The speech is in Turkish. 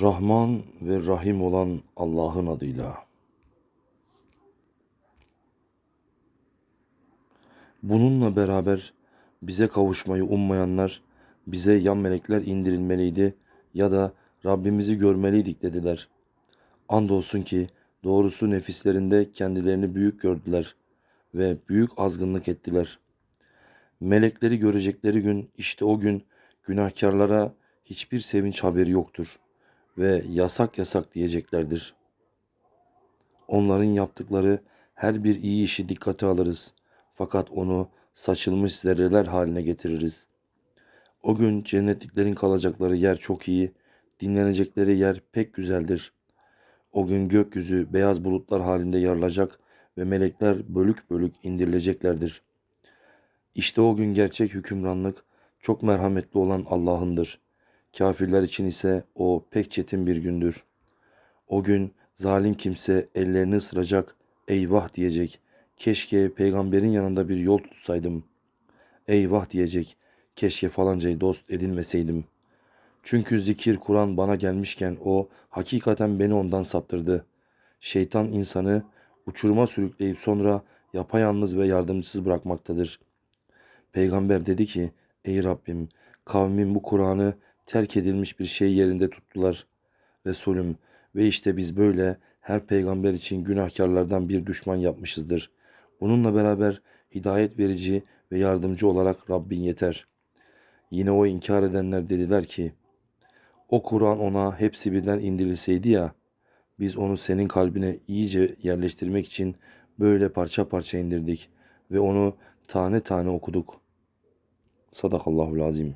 Rahman ve Rahim olan Allah'ın adıyla. Bununla beraber bize kavuşmayı ummayanlar bize ya melekler indirilmeliydi ya da Rabbimizi görmeliydik dediler. Andolsun ki doğrusu nefislerinde kendilerini büyük gördüler ve büyük azgınlık ettiler. Melekleri görecekleri gün işte o gün günahkarlara hiçbir sevinç haberi yoktur ve yasak yasak diyeceklerdir. Onların yaptıkları her bir iyi işi dikkate alırız fakat onu saçılmış zerreler haline getiririz. O gün cennetliklerin kalacakları yer çok iyi, dinlenecekleri yer pek güzeldir. O gün gökyüzü beyaz bulutlar halinde yarılacak ve melekler bölük bölük indirileceklerdir. İşte o gün gerçek hükümranlık çok merhametli olan Allah'ındır. Kafirler için ise o pek çetin bir gündür. O gün zalim kimse ellerini ısıracak, eyvah diyecek. Keşke peygamberin yanında bir yol tutsaydım. Eyvah diyecek. Keşke falancayı dost edinmeseydim. Çünkü zikir Kur'an bana gelmişken o hakikaten beni ondan saptırdı. Şeytan insanı uçuruma sürükleyip sonra yapayalnız ve yardımcısız bırakmaktadır. Peygamber dedi ki, Ey Rabbim, kavmin bu Kur'an'ı terk edilmiş bir şey yerinde tuttular. Resulüm ve işte biz böyle her peygamber için günahkarlardan bir düşman yapmışızdır. Bununla beraber hidayet verici ve yardımcı olarak Rabbin yeter. Yine o inkar edenler dediler ki, o Kur'an ona hepsi birden indirilseydi ya, biz onu senin kalbine iyice yerleştirmek için böyle parça parça indirdik ve onu tane tane okuduk. Sadakallahul azim.